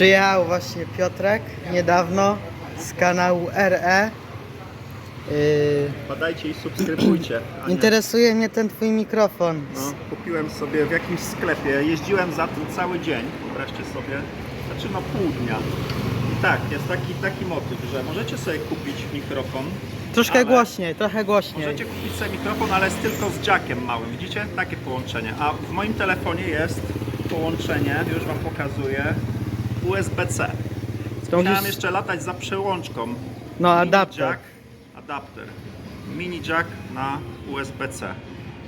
Przyjechał właśnie Piotrek niedawno z kanału RE. Yy, Badajcie i subskrybujcie. a nie- interesuje mnie ten twój mikrofon. No, kupiłem sobie w jakimś sklepie, jeździłem za tym cały dzień, wyobraźcie sobie, znaczy no pół dnia. I tak, jest taki, taki motyw, że możecie sobie kupić mikrofon, Troszkę ale- głośniej, trochę głośniej. możecie kupić sobie mikrofon, ale jest tylko z jackiem małym, widzicie? Takie połączenie. A w moim telefonie jest połączenie, już Wam pokazuję, USB-C. To Musiałem musisz- jeszcze latać za przełączką. No, Mini adapter. Jack, adapter. Mini jack na USB-C.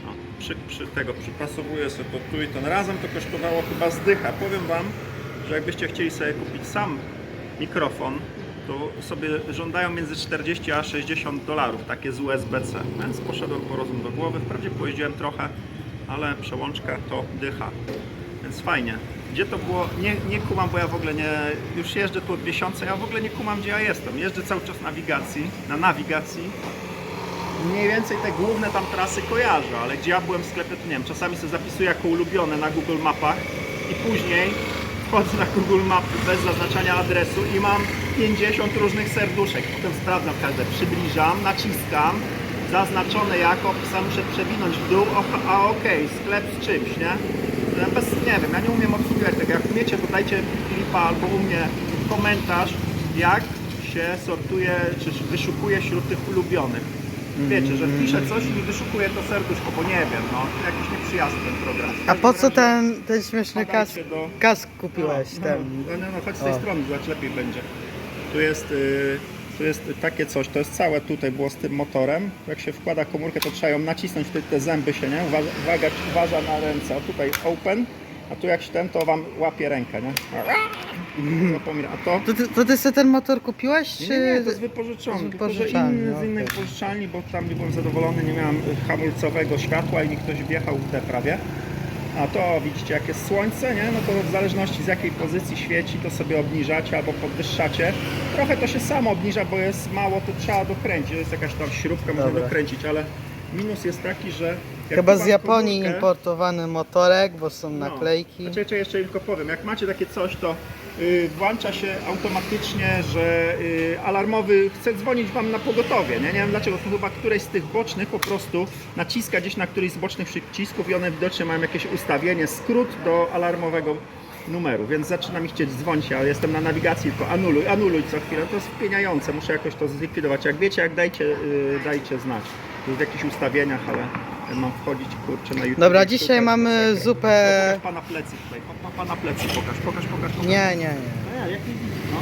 No, przy, przy tego przypasowuję sobie to tu i ten razem to kosztowało chyba zdycha. Powiem Wam, że jakbyście chcieli sobie kupić sam mikrofon, to sobie żądają między 40 a 60 dolarów, takie z USB-C. Więc poszedłem po rozum do głowy. Wprawdzie pojeździłem trochę, ale przełączka to dycha. Więc fajnie. Gdzie to było? Nie, nie kumam, bo ja w ogóle nie. Już jeżdżę tu od miesiąca, ja w ogóle nie kumam, gdzie ja jestem. Jeżdżę cały czas nawigacji, na nawigacji. Mniej więcej te główne tam trasy kojarzę, ale gdzie ja byłem w sklepie, to nie wiem. Czasami sobie zapisuję jako ulubione na Google Mapach i później wchodzę na Google Mapy bez zaznaczania adresu i mam 50 różnych serduszek. Potem sprawdzam każde, przybliżam, naciskam, zaznaczone jako, sam muszę przewinąć w dół, a okej, sklep z czymś, nie? Ja bez, nie wiem, ja nie umiem obsługiwać tego. Jak umiecie, to dajcie Filipa albo u mnie komentarz, jak się sortuje, czy wyszukuje wśród tych ulubionych. Wiecie, że wpiszę coś i wyszukuje to serduszko, bo nie wiem, no, jakiś nieprzyjazny ten program. A po co ten, ten śmieszny kask, do- kask kupiłeś? no, ten? No, no, no, chodź z tej O. strony, zobacz, lepiej będzie. Tu jest, y, tu jest takie coś, to jest całe tutaj było z tym motorem. Jak się wkłada komórkę, to trzeba ją nacisnąć, wtedy te zęby się, nie? Uwaga, uwaga, uważa na ręce. A tutaj open, a tu jak się ten, to wam łapie rękę, nie? Zapomina. A to... To ty, to ty sobie ten motor kupiłeś? Czy... Nie, nie, to jest wypożyczony, z tylko że wypożyczalni, inny z innej okej. wypożyczalni, bo tam nie byłem zadowolony, nie miałem hamulcowego światła i mi ktoś wjechał w te prawie. A to widzicie, jak jest słońce, nie? no to w zależności z jakiej pozycji świeci, to sobie obniżacie albo podwyższacie. Trochę to się samo obniża, bo jest mało, to trzeba dokręcić. Jest jakaś tam śrubka, można Dobra. dokręcić, ale minus jest taki, że. Chyba z Japonii komórkę- importowany motorek, bo są no. naklejki. Znaczy, jeszcze, jeszcze tylko powiem, jak macie takie coś, to y, włącza się automatycznie, że y, alarmowy chce dzwonić Wam na pogotowie. Nie, nie wiem dlaczego, to chyba któreś z tych bocznych po prostu naciska gdzieś na któryś z bocznych przycisków i one widocznie mają jakieś ustawienie, skrót do alarmowego numeru, więc zaczyna mi chcieć dzwonić, ale jestem na nawigacji, tylko anuluj, anuluj co chwilę, to jest wpieniające, muszę jakoś to zlikwidować. Jak wiecie, jak dajcie, y, dajcie znać. To jest w jakichś ustawieniach, ale mam wchodzić kurczę na YouTube. Dobra, dzisiaj mamy zupę- Pokaż pana plecy tutaj, pa, pa, pana plecy pokaż, pokaż, pokaż. pokaż. Nie, nie, nie. No nie, jak nie widzi, no.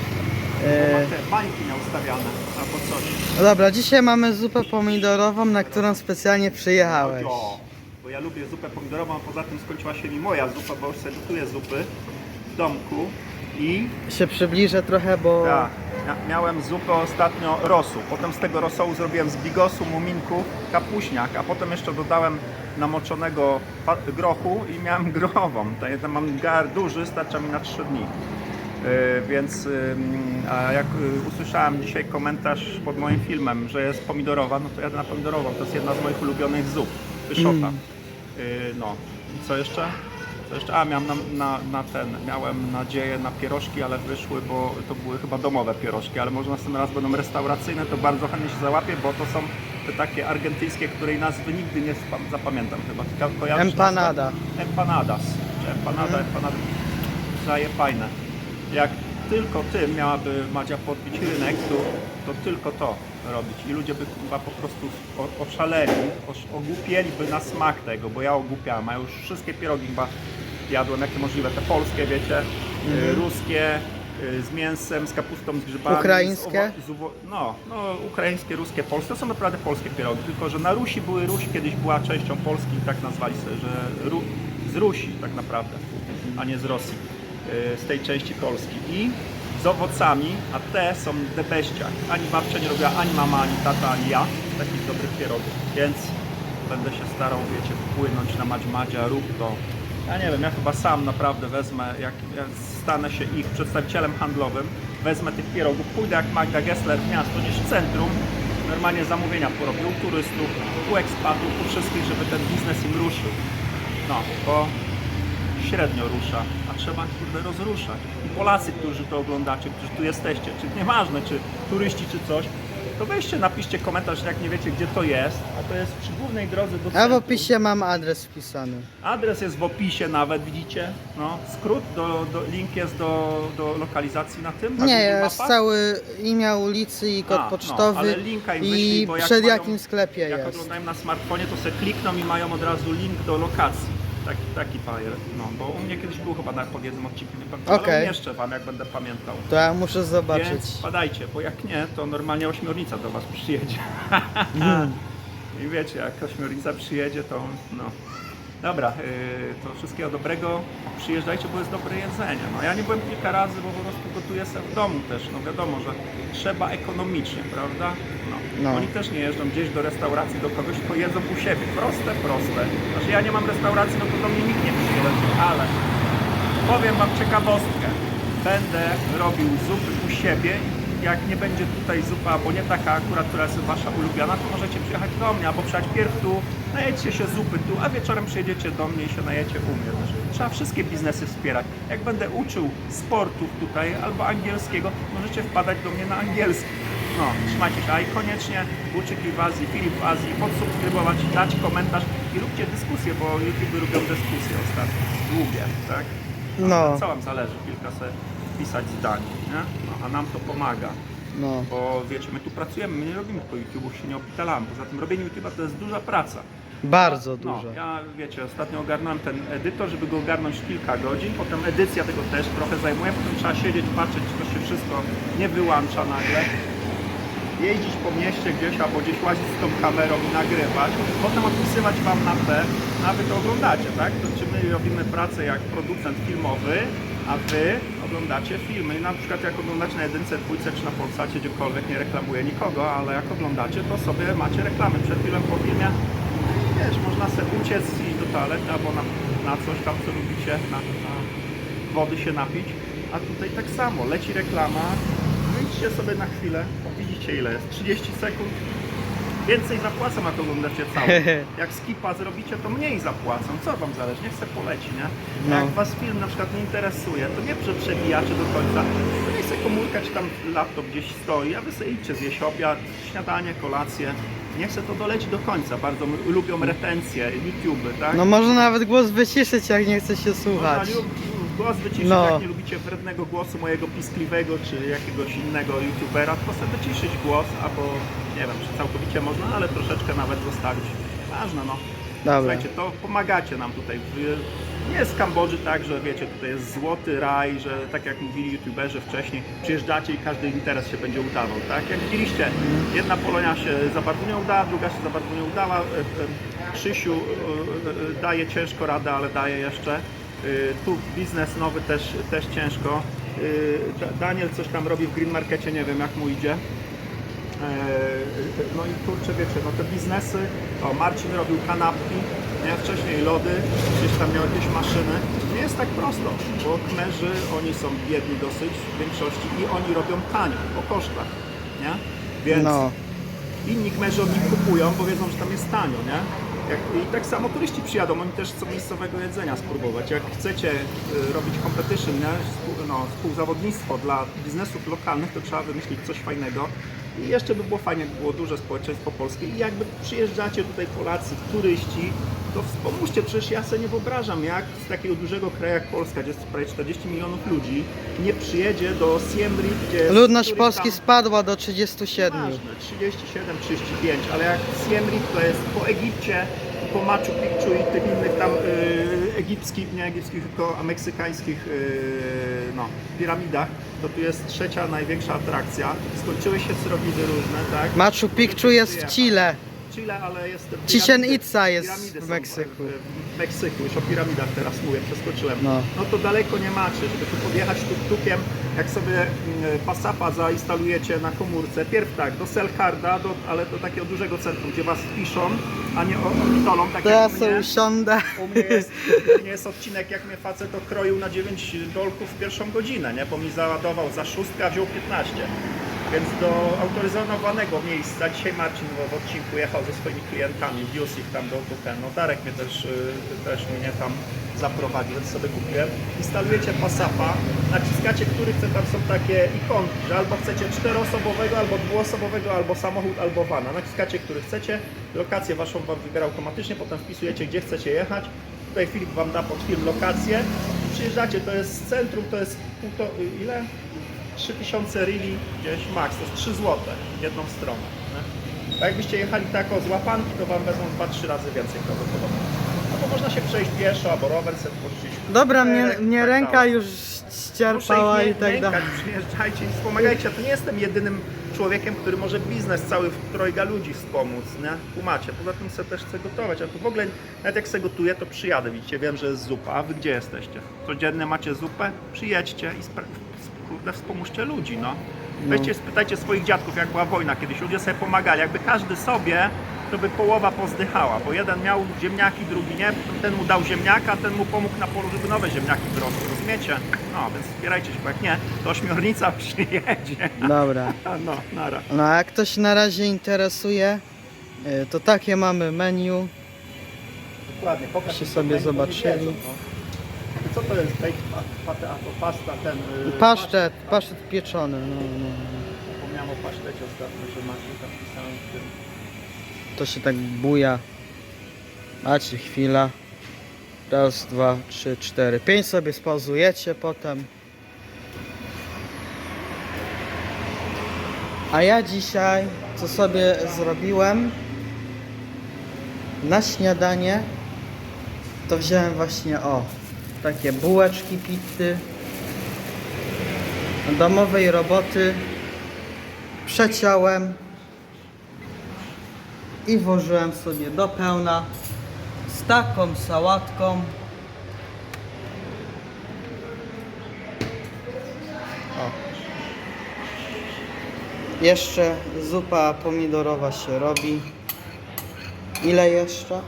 E, Ma te bańki miał ustawiane, albo coś. No dobra, dzisiaj mamy zupę pomidorową, na którą specjalnie przyjechałeś. O, bo ja lubię zupę pomidorową, a poza tym skończyła się mi moja zupa, bo już sobie gotuję zupy w domku i Się przybliżę trochę, bo... tak, miałem zupę ostatnio rosół. Potem z tego rosołu zrobiłem z bigosu, muminków, kapuśniak, a potem jeszcze dodałem namoczonego grochu i miałem grochową. Jeden mam gar duży, starcza mi na 3 dni. Yy, więc a jak y, usłyszałem dzisiaj komentarz pod moim filmem, że jest pomidorowa, no to jadę na pomidorową. To jest jedna z moich ulubionych zup, pyszota. Mm. Yy, no i co jeszcze? Co jeszcze? A miałem na, na, na ten, miałem nadzieję na pierożki, ale wyszły, bo to były chyba domowe pierożki, ale może następnym raz będą restauracyjne, to bardzo chętnie się załapię, bo to są te takie argentyńskie, której nazwy nigdy nie zapamiętam chyba. Ko- kojarzysz Empanada. Empanadas. Czy empanada, empanada. Zaje fajne. Jak tylko tym miałaby Madzia podbić rynek, to, to tylko to robić. I ludzie by chyba po prostu oszaleli, osz- ogłupieliby na smak tego, bo ja ogłupiałem, a już wszystkie pierogi chyba jadłem, jakie możliwe, te polskie, wiecie, y, ruskie, y, z mięsem, z kapustą, z grzybami. Ukraińskie? Z z no, no, ukraińskie, ruskie, polskie, to są naprawdę polskie pierogi, tylko że na Rusi były, Ruś kiedyś była częścią Polski i tak nazwali sobie, że Ru, z Rusi tak naprawdę, a nie z Rosji, y, z tej części Polski. I z owocami, a te są debeściak. Ani babcia nie robiła, ani mama, ani tata, ani ja takich dobrych pierogów, więc będę się starał, wiecie, wpłynąć na Madź Madzia, rób to. Ja nie wiem, ja chyba sam naprawdę wezmę, jak ja stanę się ich przedstawicielem handlowym, wezmę tych pierogów, pójdę jak Magda Gessler w miasto, gdzieś w centrum, normalnie zamówienia porobię u turystów, u ekspatów, u wszystkich, żeby ten biznes im ruszył. No, bo średnio rusza, a trzeba kurde rozruszać. Polacy, którzy to oglądacie, którzy tu jesteście, czy nieważne, czy turyści, czy coś, to weźcie, napiszcie komentarz, jak nie wiecie, gdzie to jest, a to jest przy głównej drodze do A w centrum. opisie mam adres wpisany. Adres jest w opisie nawet, widzicie? No, skrót, do, do, link jest do, do lokalizacji na tym? na Nie, Google jest Mapach? cały imię ulicy i kod A, no, pocztowy ale linka im wyślij, i bo jak przed mają- jakim sklepie Jak jest. oglądają na smartfonie, to sobie klikną i mają od razu link do lokacji. Taki, taki bajer. No, bo u mnie kiedyś był chyba na po jednym odcinku, nie pamiętam, ale umieszczę wam, jak będę pamiętał. To ja muszę zobaczyć. Więc padajcie, bo jak nie, to normalnie ośmiornica do was przyjedzie. Mm. I wiecie, jak ośmiornica przyjedzie, to no. Dobra, yy, to wszystkiego dobrego. Przyjeżdżajcie, bo jest dobre jedzenie. No ja nie byłem kilka razy, bo po prostu gotuję sobie w domu też. No wiadomo, że trzeba ekonomicznie, prawda? No. Oni też nie jeżdżą gdzieś do restauracji do kogoś, tylko jedzą u siebie. Proste, proste. Znaczy ja nie mam restauracji, no to do mnie nikt nie przyjedzie, ale powiem wam ciekawostkę. Będę robił zupy u siebie. Jak nie będzie tutaj zupa, bo nie taka akurat, która jest wasza ulubiona, to możecie przyjechać do mnie, albo przyjechać pierw tu, najedzcie się zupy tu, a wieczorem przyjedziecie do mnie i się najecie u mnie. Znaczy, trzeba wszystkie biznesy wspierać. Jak będę uczył sportów tutaj albo angielskiego, możecie wpadać do mnie na angielski. No, trzymajcie się, a i koniecznie uczyki w Azji, Filip w Azji, podsubskrybować, dać komentarz i róbcie dyskusje, bo YouTube lubią dyskusje ostatnio, długie, tak? No. Co wam zależy, kilka sobie pisać zdań, nie? No, a nam to pomaga, No. bo wiecie, my tu pracujemy, my nie robimy tylko YouTube'u, się nie opitalamy, poza tym robienie YouTube'a to jest duża praca. Bardzo No, dużo. ja wiecie, ostatnio ogarnąłem ten edytor, żeby go ogarnąć kilka godzin, potem edycja tego też trochę zajmuje, potem trzeba siedzieć, patrzeć, czy to się wszystko nie wyłącza nagle. Jeździć po mieście gdzieś albo gdzieś łazić z tą kamerą i nagrywać, potem odpisywać Wam na te, a Wy to oglądacie, tak? To czy my robimy pracę jak producent filmowy, a Wy oglądacie filmy. I na przykład jak oglądacie na jedynce, dwójce czy na Polsacie, gdziekolwiek, nie reklamuję nikogo, ale jak oglądacie, to sobie macie reklamy. Przed chwilą po filmie wiesz, można sobie uciec i do toalety albo na, na coś tam, co lubicie, na, na wody się napić. A tutaj tak samo, leci reklama, wyjdźcie sobie na chwilę, widzicie ile jest, 30 sekund, więcej zapłacą, jak oglądacie cały. Jak skipa zrobicie, to mniej zapłacą. Co wam zależy? Niech se poleci, nie? No. Jak was film na przykład nie interesuje, to nie przebijacie do końca, to niech se komórka czy tam laptop gdzieś stoi, a wy sobie idźcie zjeść obiad, śniadanie, kolację. Niech se to doleci do końca. Bardzo lubią retencje, YouTube, tak? No może nawet głos wyciszyć, jak nie chce się słuchać. Głos wyciszyć, No. jak nie lubicie wrednego głosu mojego piskliwego, czy jakiegoś innego youtubera, to sobie wyciszyć głos, albo nie wiem, czy całkowicie można, ale troszeczkę nawet zostawić. Ważne, no. Dobra. Słuchajcie, to pomagacie nam tutaj. Nie jest w Kambodży tak, że wiecie, tutaj jest złoty raj, że tak jak mówili youtuberzy wcześniej, przyjeżdżacie i każdy interes się będzie udawał, tak? Jak widzieliście, jedna Polonia się za bardzo nie udała, druga się za bardzo nie udała. E, e, Krzysiu e, daje ciężko radę, ale daje jeszcze. Y, Tu biznes nowy też, też ciężko. Y, Da- Daniel coś tam robi w Green Markecie, nie wiem jak mu idzie. E, No i kurczę, wiecie, no te biznesy, o Marcin robił kanapki, nie? wcześniej lody, gdzieś tam miał jakieś maszyny. Nie jest tak prosto, bo Khmerzy, oni są biedni dosyć w większości i oni robią tanio, po kosztach, nie? Więc No. inni Khmerzy od nich kupują, bo wiedzą, że tam jest tanio, nie? Jak, I tak samo turyści przyjadą, oni też chcą miejscowego jedzenia spróbować. Jak chcecie y, robić competition, nie? Współ, no, współzawodnictwo dla biznesów lokalnych, to trzeba wymyślić coś fajnego. I jeszcze by było fajnie, jakby było duże społeczeństwo polskie. I jakby przyjeżdżacie tutaj Polacy, turyści, to wspomóżcie, przecież ja sobie nie wyobrażam, jak z takiego dużego kraju jak Polska, gdzie jest prawie 40 milionów ludzi, nie przyjedzie do Siem Reap, gdzie jest Ludność Polski tam- spadła do 37. Ważne, 37, 35, ale jak Siem Reap to jest po Egipcie, po Machu Picchu i tych innych tam y, egipskich, nie egipskich, tylko meksykańskich y, no, piramidach, to tu jest trzecia największa atrakcja. Skończyły się sterowidy różne, tak? Machu Picchu jest w Chile. Chile, ale jest... Chichen Itza jest w Meksyku. W, w Meksyku, już o piramidach teraz mówię, przeskoczyłem. No. No to daleko nie macie, żeby tu podjechać tuk-tukiem, jak sobie mm, pasapa zainstalujecie na komórce, pierw tak, do Selharda, do, ale do takiego dużego centrum, gdzie was piszą, a nie o- ornitolą, tak To ja jak mnie. usiądę. U mnie, jest, u mnie jest odcinek, jak mnie facet okroił na 9 dolków w pierwszą godzinę, nie? Bo mi załadował za szóstkę, a wziął 15. Więc do autoryzowanego miejsca dzisiaj Marcin w odcinku jechał ze swoimi klientami, wiózł ich tam do, do ten, no Darek mnie też, y, też mnie tam zaprowadził, więc sobie kupiłem. Instalujecie pasapa, naciskacie, który chce, tam są takie ikonki, że albo chcecie czteroosobowego, albo dwuosobowego, albo samochód, albo vana. Naciskacie, który chcecie, lokację waszą wam wybiera automatycznie, potem wpisujecie, gdzie chcecie jechać. Tutaj Filip wam da pod film lokację. Przyjeżdżacie, to jest z centrum, to jest półto, y, ile? 3000 rili gdzieś max, to jest 3 zł w jedną stronę. Nie? A jakbyście jechali tak o z łapanki, to wam wezmą 2-3 razy więcej prawdopodobnie. No bo można się przejść pieszo, albo rower sobie pożyczyć. Dobra, mnie, mnie tak ręka dalej. już ścierpała i tak dalej. Przyjeżdżajcie i wspomagajcie. To nie jestem jedynym człowiekiem, który może biznes cały w trojga ludzi wspomóc, nie? Kumacie. Poza tym sobie też chcę gotować, a tu w ogóle nawet jak sobie gotuję, to przyjadę. Widzicie, wiem, że jest zupa. A wy gdzie jesteście? Codziennie macie zupę? Przyjedźcie i spra- kurde, wspomóżcie ludzi, no. Weźcie, spytajcie swoich dziadków, jak była wojna kiedyś. Ludzie sobie pomagali. Jakby każdy sobie, to by połowa pozdychała, bo jeden miał ziemniaki, drugi nie. Ten mu dał ziemniaka, ten mu pomógł na polu, żeby nowe ziemniaki wyrosły. Rozumiecie? No, więc wspierajcie się, bo jak nie, to ośmiornica przyjedzie. Dobra. No, nara. No a jak ktoś na razie interesuje, y, to takie mamy menu. Dokładnie, pokaż Się sobie zobaczyli. wiedzą, no. Co to jest pa- pate, a to pasta ten... Yy, Pasztet, pasztet pieczony. No, no. no. Zapomniałem o pasztecie ostatnio, że macie tam pisałem w tym. To się tak buja. Macie chwila. Raz, dwa, trzy, cztery. Pięć sobie spauzujecie potem. A ja dzisiaj, co sobie zrobiłem na śniadanie, to wziąłem właśnie o takie bułeczki pitty domowej roboty. Przeciąłem i włożyłem sobie do pełna z taką sałatką. O. Jeszcze zupa pomidorowa się robi. Ile jeszcze?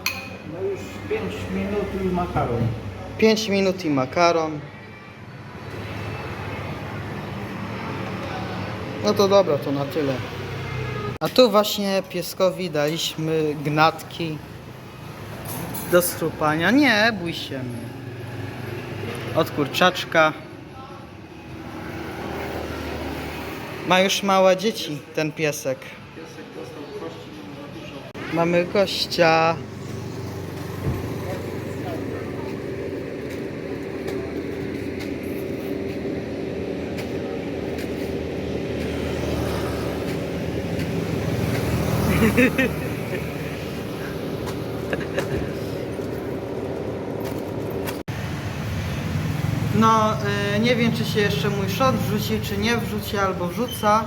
No już 5 minut i makaron. 5 minut i makaron. No to dobra, to na tyle. A tu właśnie pieskowi daliśmy gnatki do schrupania. Nie, bój się. Od kurczaczka. Ma już małe dzieci, ten piesek. Mamy gościa. No, y, nie wiem czy się jeszcze mój shot wrzuci, czy nie wrzuci, albo wrzuca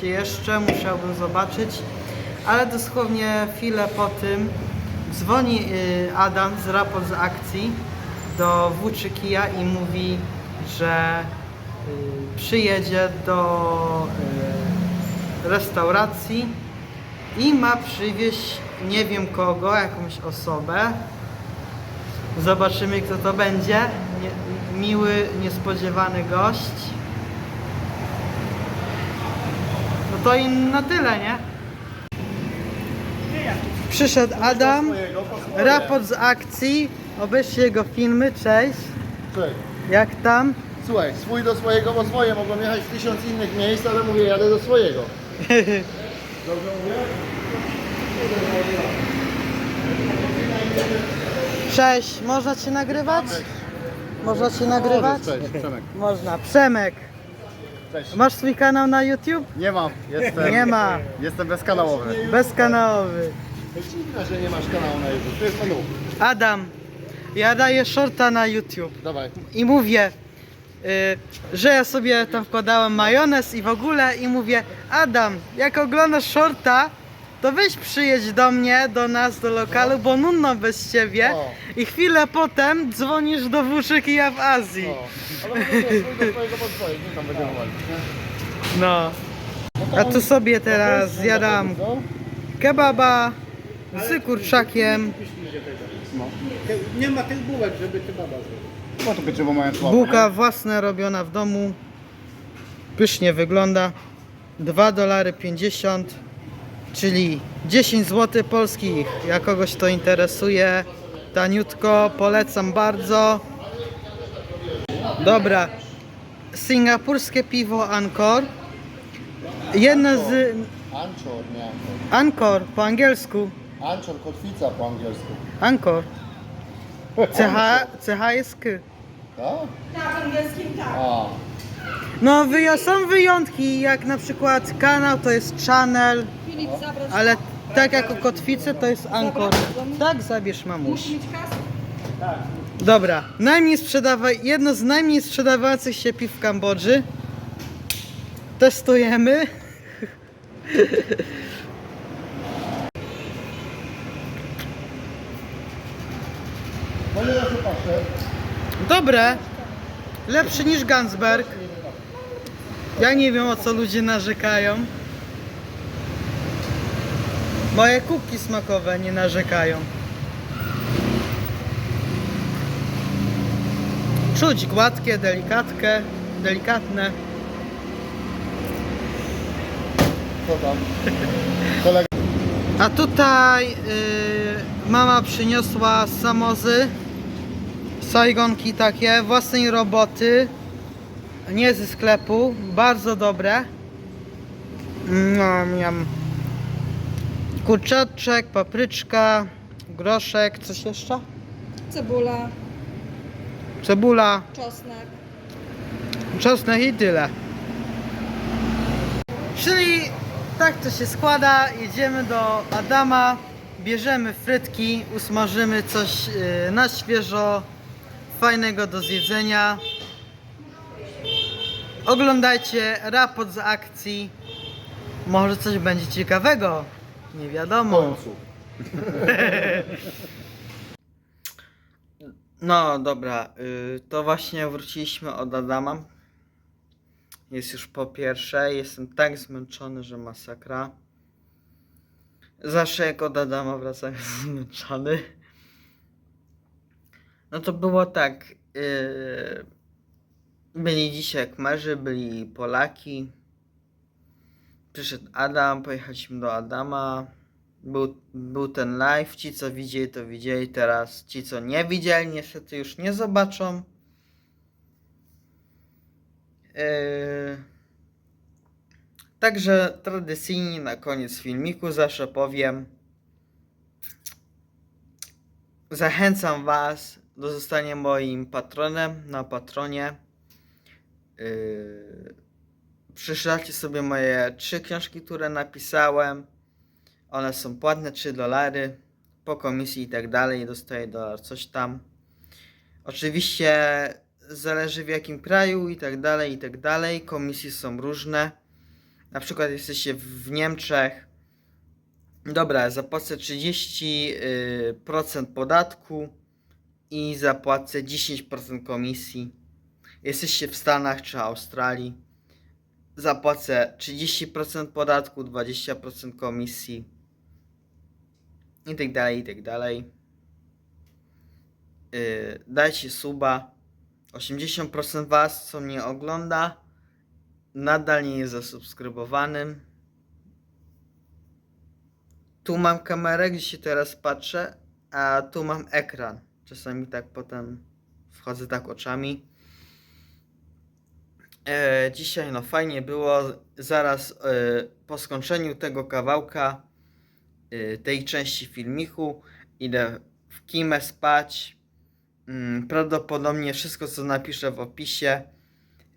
się jeszcze, musiałbym zobaczyć. Ale dosłownie chwilę po tym dzwoni y, Adam z raport z akcji do Włóczykija i mówi, że y, przyjedzie do restauracji i ma przywieźć nie wiem kogo, jakąś osobę. Zobaczymy kto to będzie. Nie, miły, niespodziewany gość. No to i na tyle, nie? Przyszedł Adam, raport z akcji, obejrzcie jego filmy, cześć. Cześć. Jak tam? Słuchaj, swój do swojego, bo swoje mogą jechać w tysiąc innych miejsc, ale mówię, jadę do swojego. Dobrze mówię? Cześć, można cię nagrywać? Można cię nagrywać? Cześć, Przemek. Można. Przemek, Cześć. masz swój kanał na YouTube? Nie mam, jestem, Nie ma. jestem bezkanałowy. Bezkanałowy. Dziwne, że nie masz kanału na YouTube, to jest menu. Adam, ja daję shorta na YouTube Dawaj. i mówię, y, że ja sobie tam wkładałem majonez i w ogóle i mówię, Adam, jak oglądasz shorta, to weź przyjedź do mnie, do nas, do lokalu, bo nudno bez ciebie O. i chwilę potem dzwonisz do Włóczykija w Azji. O. Ale mówię, swój do swojego pod swoje, nie tam będziemy. No. A tu sobie teraz zjadam kebaba z kurczakiem, Nie ma tych bułek, żeby ty baba No to mają słabe, bułka własna robiona w domu, pysznie wygląda. 2 dolary 50, czyli 10 zł polskich. Jak kogoś to interesuje, taniutko, polecam bardzo. Dobra, singapurskie piwo Ankor. Jedno z... Anchor, nie. Ankor po angielsku. Anchor, kotwica po angielsku. Ankor. CH, CH jest K. Tak? Tak, angielskim tak. A, No wyja- są wyjątki, jak na przykład kanał to jest channel, Filip, zabrać. ale tak jako kotwicę to jest Ankor. Tak, zabierz mamuś. Musisz mieć kasę? Dobra, najmniej sprzedawa... jedno z najmniej sprzedawających się piw w Kambodży. Testujemy. no nie da się patrzeć. Dobre. Lepszy niż Gansberg. Ja nie wiem o co ludzie narzekają. Moje kubki smakowe nie narzekają. Czuć gładkie, delikatkę, delikatne. A tutaj yy, mama przyniosła samozy, sajgonki takie, własnej roboty, nie ze sklepu, bardzo dobre. No, miam kurczaczek, papryczka, groszek, coś jeszcze? Cebula, Cebula, czosnek. czosnek i tyle. Czyli tak to się składa, jedziemy do Adama, bierzemy frytki, usmażymy coś yy, na świeżo, fajnego do zjedzenia. Oglądajcie raport z akcji, może coś będzie ciekawego, nie wiadomo. No dobra, y, to właśnie wróciliśmy od Adama. Jest już po pierwsze, jestem tak zmęczony, że masakra. Zawsze jak od Adama wracam zmęczony. No to było tak. y, byli dzisiaj Kmerzy, byli Polaki. Przyszedł Adam, pojechaliśmy do Adama. Był, był ten live, ci co widzieli to widzieli, teraz ci co nie widzieli niestety już nie zobaczą. Yy... Także tradycyjnie na koniec filmiku zawsze powiem Zachęcam Was do zostania moim patronem na patronie. Yy... Przeczytacie sobie moje trzy książki, które napisałem. One są płatne 3 dolary po komisji i tak dalej. Dostaję dolar coś tam. Oczywiście zależy w jakim kraju i tak dalej, i tak dalej. Komisje są różne. Na przykład jesteście w Niemczech. Dobra, zapłacę 30% podatku i zapłacę 10% komisji. Jesteście w Stanach czy Australii. Zapłacę 30% podatku, 20% komisji i tak dalej, i tak dalej. Yy, dajcie suba. 80% Was, co mnie ogląda, nadal nie jest zasubskrybowanym. Tu mam kamerę, gdzie się teraz patrzę, a tu mam ekran. Czasami tak potem wchodzę tak oczami. E, dzisiaj no fajnie było. Zaraz e, po skończeniu tego kawałka y, tej części filmiku. Idę w kimę spać. Mm, Prawdopodobnie wszystko, co napiszę w opisie,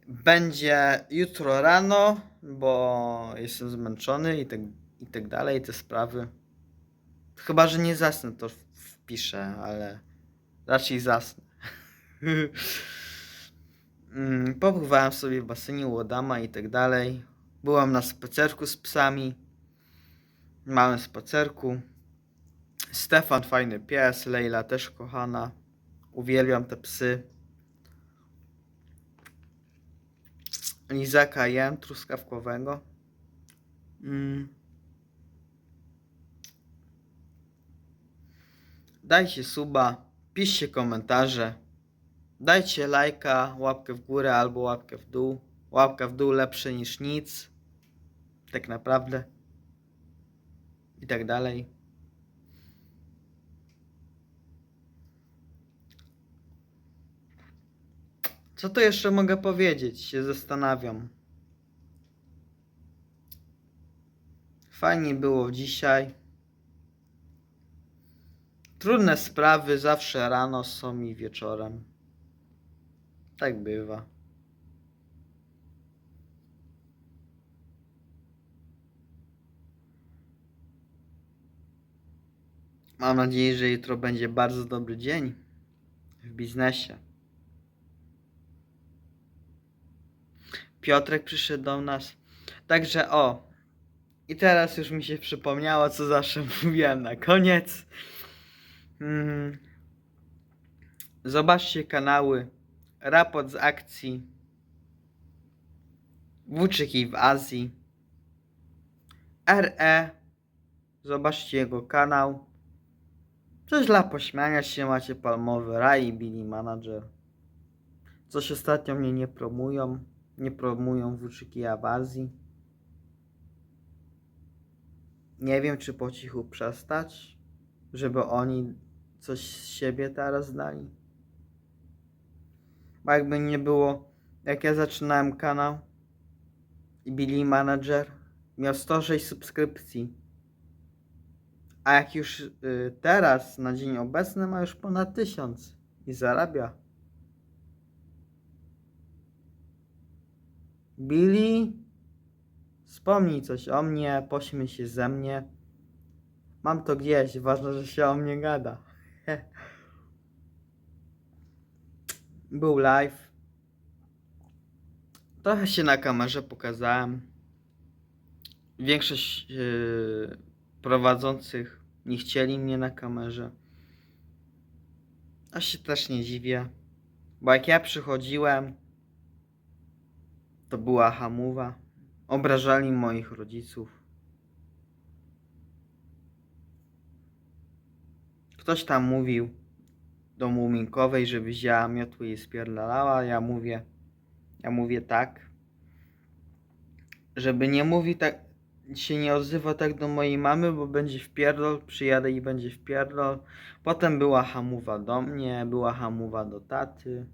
będzie jutro rano, bo jestem zmęczony i tak, i tak dalej, te sprawy. Chyba, że nie zasnę, to wpiszę, ale raczej zasnę. Mm, Popływałem sobie w basenie u Adama i tak dalej. Byłem na spacerku z psami małym spacerku. Stefan fajny pies, Leila też kochana. Uwielbiam te psy. Lizaka jem truskawkowego. Mm. Dajcie suba, piszcie komentarze. Dajcie lajka, łapkę w górę albo łapkę w dół. Łapka w dół lepsze niż nic. Tak naprawdę. I tak dalej. Co tu jeszcze mogę powiedzieć? Się zastanawiam. Fajnie było dzisiaj. Trudne sprawy zawsze rano są i wieczorem. Tak bywa. Mam nadzieję, że jutro będzie bardzo dobry dzień w biznesie. Piotrek przyszedł do nas. Także o. I teraz już mi się przypomniało, co zawsze mówiłem na koniec. Mm. Zobaczcie kanały. Raport z akcji. Włóczyki w Azji. RE Zobaczcie jego kanał. Coś dla pośmiania się macie Palmowy Raj i Billy Manager. Coś ostatnio mnie nie promują. Nie promują Włóczyki w Azji. Nie wiem czy po cichu przestać Żeby oni coś z siebie teraz dali bo jakby nie było, jak ja zaczynałem kanał i Billy Manager miał 106 subskrypcji. A jak już y, teraz, na dzień obecny, ma już ponad 1000 i zarabia. Billy, wspomnij coś o mnie, pośmiej się ze mnie. Mam to gdzieś, ważne, że się o mnie gada. Był live. Trochę się na kamerze pokazałem. Większość yy, prowadzących nie chcieli mnie na kamerze. A się też nie dziwię. Bo jak ja przychodziłem, to była hamuwa. Obrażali moich rodziców. Ktoś tam mówił, do Muminkowej, żeby wzięła miotły i spierdalała. Ja mówię, ja mówię tak, żeby nie mówi tak, się nie odzywa tak do mojej mamy, bo będzie wpierdol, przyjadę i będzie wpierdol. Potem była hamuwa do mnie, była hamuwa do taty.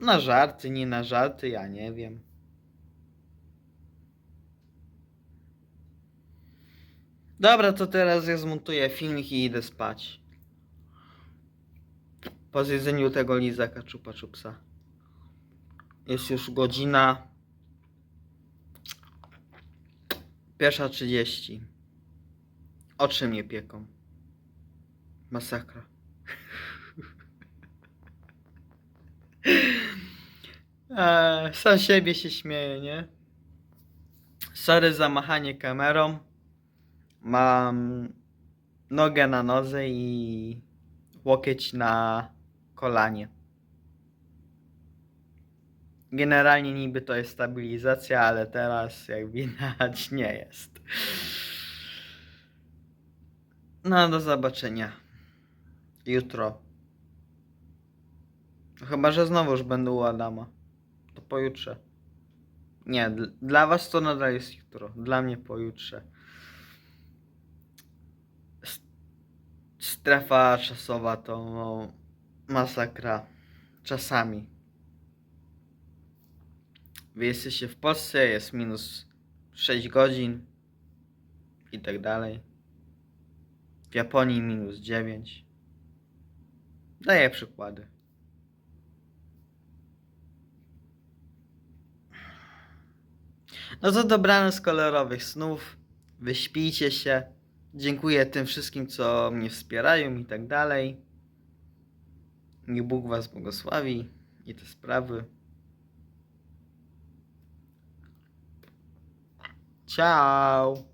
Na żarty, nie na żarty, ja nie wiem. Dobra, to teraz ja zmontuję filmik i idę spać. Po zjedzeniu tego lizaka czupa czupsa. Jest już godzina pierwsza trzydzieści. Oczy mnie pieką. Masakra. Eee, sam siebie się śmieję, nie? Sorry za machanie kamerą. Mam nogę na nodze i łokieć na kolanie. Generalnie niby to jest stabilizacja, ale teraz jak widać nie jest. No do zobaczenia. Jutro. Chyba, że znowuż będę u Adama. To pojutrze. Nie, dl- dla was to nadal jest jutro. Dla mnie pojutrze. Strefa czasowa to masakra. Czasami. Wy jesteście w Polsce, jest minus 6 godzin i tak dalej. W Japonii minus 9. Daję przykłady. No to dobranoc kolorowych snów. Wyśpijcie się. Dziękuję tym wszystkim, co mnie wspierają i tak dalej. Niech Bóg Was błogosławi i te sprawy. Ciao!